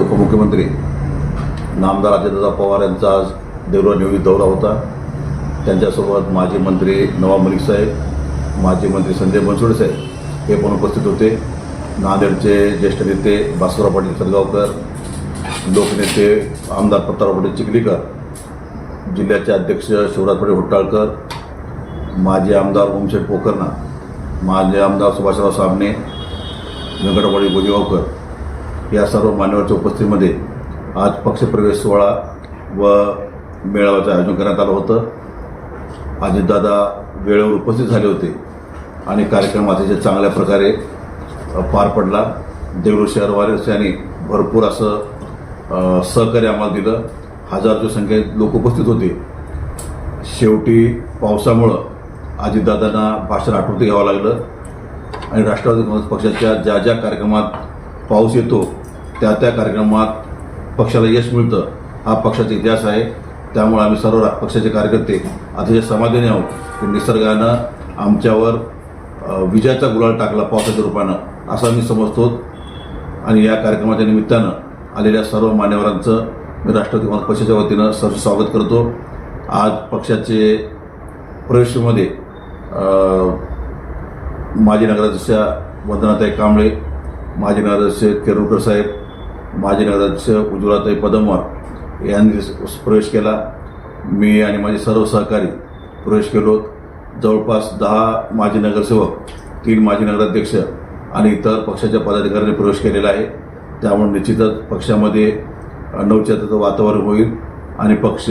उपमुख्यमंत्री. नामदार अजितदादा पवार यांचा आज देवळा दौरा होता. त्यांच्यासोबत माजी मंत्री नवाब मलिक साहेब माजी मंत्री संजय बनसोडे साहेब हे पण उपस्थित होते. नांदेडचे ज्येष्ठ नेते भास्करराव पाटील सरगावकर लोकनेते आमदार प्रतापराव पाटील चिखलीकर जिल्ह्याचे अध्यक्ष शिवराज पाटील होट्टाळकर माजी आमदार ओमशेठ पोकर्णा माजी आमदार सुभाषराव साबणे व्यंकटपाडी गोजेगावकर या सर्व मान्यवरच्या उपस्थितीमध्ये आज पक्षप्रवेश सोहळा व मेळाव्याचं आयोजन करण्यात आलं होतं. अजितदादा वेळेवर उपस्थित झाले होते आणि कार्यक्रम अतिशय चांगल्या प्रकारे पार पडला. देऊळ शहरवासियांनी भरपूर असं सहकार्य आम्हाला दिलं. हजारच्या संख्येत लोक उपस्थित होते. शेवटी पावसामुळं अजितदादांना भाषण आठवते घ्यावं लागलं. आणि राष्ट्रवादी काँग्रेस पक्षाच्या ज्या ज्या कार्यक्रमात पाऊस येतो त्या त्या कार्यक्रमात पक्षाला यश मिळतं हा पक्षाचा इतिहास आहे. त्यामुळे आम्ही सर्व पक्षाचे कार्यकर्ते अतिशय समाधानी आहोत की निसर्गानं आमच्यावर विजयाचा गुलाल टाकला पावसाच्या रूपानं असं आम्ही समजतो. आणि या कार्यक्रमाच्या निमित्तानं आलेल्या सर्व मान्यवरांचं मी राष्ट्रवादी काँग्रेस पक्षाच्या वतीनं सर्व स्वागत करतो. आज पक्षाचे प्रवेशमध्ये माजी नगराध्यक्षा वंदनाताई कांबळे माजी नगराध्यक्ष केरुरकर साहेब माजी नगराध्यक्ष उज्ज्वलाताई पदमवार यांनी प्रवेश केला. मी आणि माझे सर्व सहकारी प्रवेश केलो. जवळपास दहा माजी नगरसेवक तीन माजी नगराध्यक्ष आणि इतर पक्षाच्या पदाधिकाऱ्यांनी प्रवेश केलेला आहे. त्यामुळे निश्चितच पक्षामध्ये अ, वातावरण होईल आणि पक्ष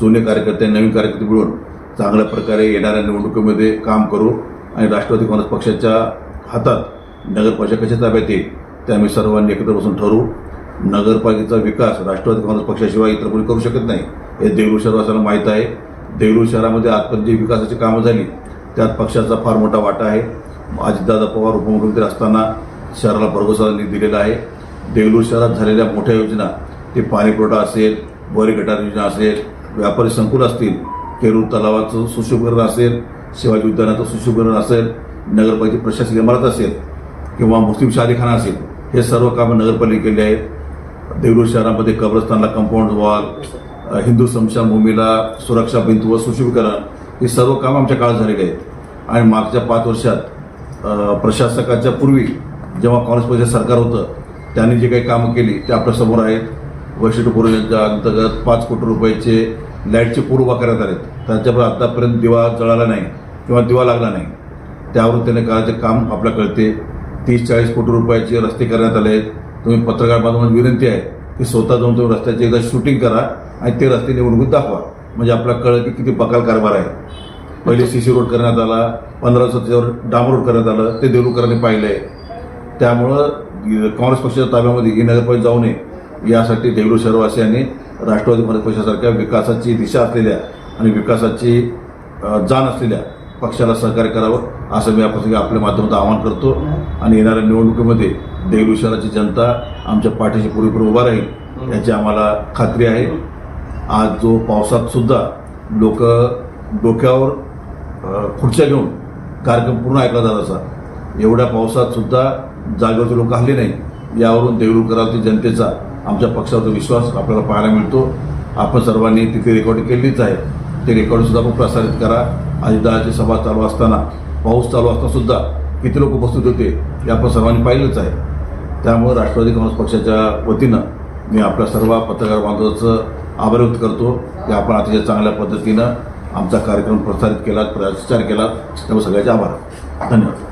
जुने कार्यकर्ते नवीन कार्यकर्ते मिळून चांगल्या प्रकारे येणाऱ्या निवडणुकीमध्ये काम करू आणि राष्ट्रवादी काँग्रेस पक्षाच्या हातात नगरपरिषद कशा ताब्यात येईल. ते आम्ही सर्वांनी एकत्र बसून ठरवू. नगरपालिकेचा विकास राष्ट्रवादी काँग्रेस पक्षाशिवाय इतर कोणी करू शकत नाही हे देगलूर शहरवासाला माहीत आहे. देगलूर शहरामध्ये आजपर्यंत जी विकासाची कामं झाली त्यात पक्षाचा फार मोठा वाटा आहे. अजितदादा पवार उपमुख्यमंत्री असताना शहराला भरघोसा निधी दिलेला आहे. देगलूर शहरात झालेल्या मोठ्या योजना ते पाणी पुरवठा असेल बोरी गटार योजना असेल व्यापारी संकुल असतील केरूर तलावाचं सुशोभीकरण असेल शिवाजी उद्यानाचं सुशोभीकरण असेल नगरपालिकेची प्रशासकीय इमारत असेल किंवा मुस्लिम शालीखाना असेल हे सर्व कामं नगरपालिकेली आहेत. देवरूर शहरामध्ये कब्रस्तानला कंपाऊंड वॉल हिंदू स्मशानभूमीला सुरक्षा भिंत व सुशुभीकरण ही सर्व कामं आमच्या काळात झालेली आहेत. आणि मागच्या पाच वर्षात प्रशासकाच्या पूर्वी जेव्हा काँग्रेस पक्षाचं सरकार होतं त्यांनी जे काही कामं केली ते आपल्यासमोर आहेत. वैशिष्ट्य योजनेच्या अंतर्गत पाच कोटी रुपयाचे लाईटचे पूर उभा करण्यात आले त्यांच्यावर आतापर्यंत दिवा जळाला नाही किंवा दिवा लागला नाही. त्यावरून त्याने करायचे काम आपल्या कळते. तीस चाळीस कोटी रुपयाचे रस्ते करण्यात आले आहेत तुम्ही पत्रकार बांधवांना विनंती आहे की स्वतः जाऊन तुम्ही रस्त्याचे एकदा शूटिंग करा आणि ते रस्ते निवडणुकीत दाखवा. म्हणजे आपल्याला कळलं की किती बकाल कारभार आहे. पहिले सी सी रोड करण्यात आला पंधरा त्याच्यावर डांबर रोड करण्यात आलं ते देवडूरकरांनी पाहिलं आहे त्यामुळं काँग्रेस पक्षाच्या ताब्यामध्ये ही नगरपालिका जाऊ नये. यासाठी देगलूर शहरवासियांनी राष्ट्रवादी काँग्रेस पक्षासारख्या विकासाची दिशा असलेल्या आणि विकासाची जाण असलेल्या पक्षाला सहकार्य करावं असं मी यापासून आपल्या माध्यमातून आवाहन करतो. आणि येणाऱ्या निवडणुकीमध्ये देगलूर शहराची जनता आमच्या पाठीशी पूर्वीपूर उभा राहील याची आम्हाला खात्री आहे. आज जो पावसात सुद्धा लोक डोक्यावर खुर्च्या घेऊन कार्यक्रम पूर्ण ऐकला जात असा एवढ्या पावसात सुद्धा जागेवरचे लोक हल्ले नाही. यावरून देवळूकरावती जनतेचा आमच्या पक्षाचा विश्वास आपल्याला पाहायला मिळतो. आपण सर्वांनी तिथे रेकॉर्डिंग केलीच आहे. ते रेकॉर्डिंग सुद्धा आपण प्रसारित करा. अजितदादाची सभा चालू असताना पाऊस चालू असताना सुद्धा किती लोक उपस्थित होते हे आपण सर्वांनी पाहिलंच आहे. त्यामुळे राष्ट्रवादी काँग्रेस पक्षाच्या वतीनं मी आपल्या सर्व पत्रकार बांधवाचं आभार व्यक्त करतो. की आपण अतिशय चांगल्या पद्धतीनं आमचा कार्यक्रम प्रसारित केला प्रचार केला त्यामुळे सगळ्याचे आभार. धन्यवाद.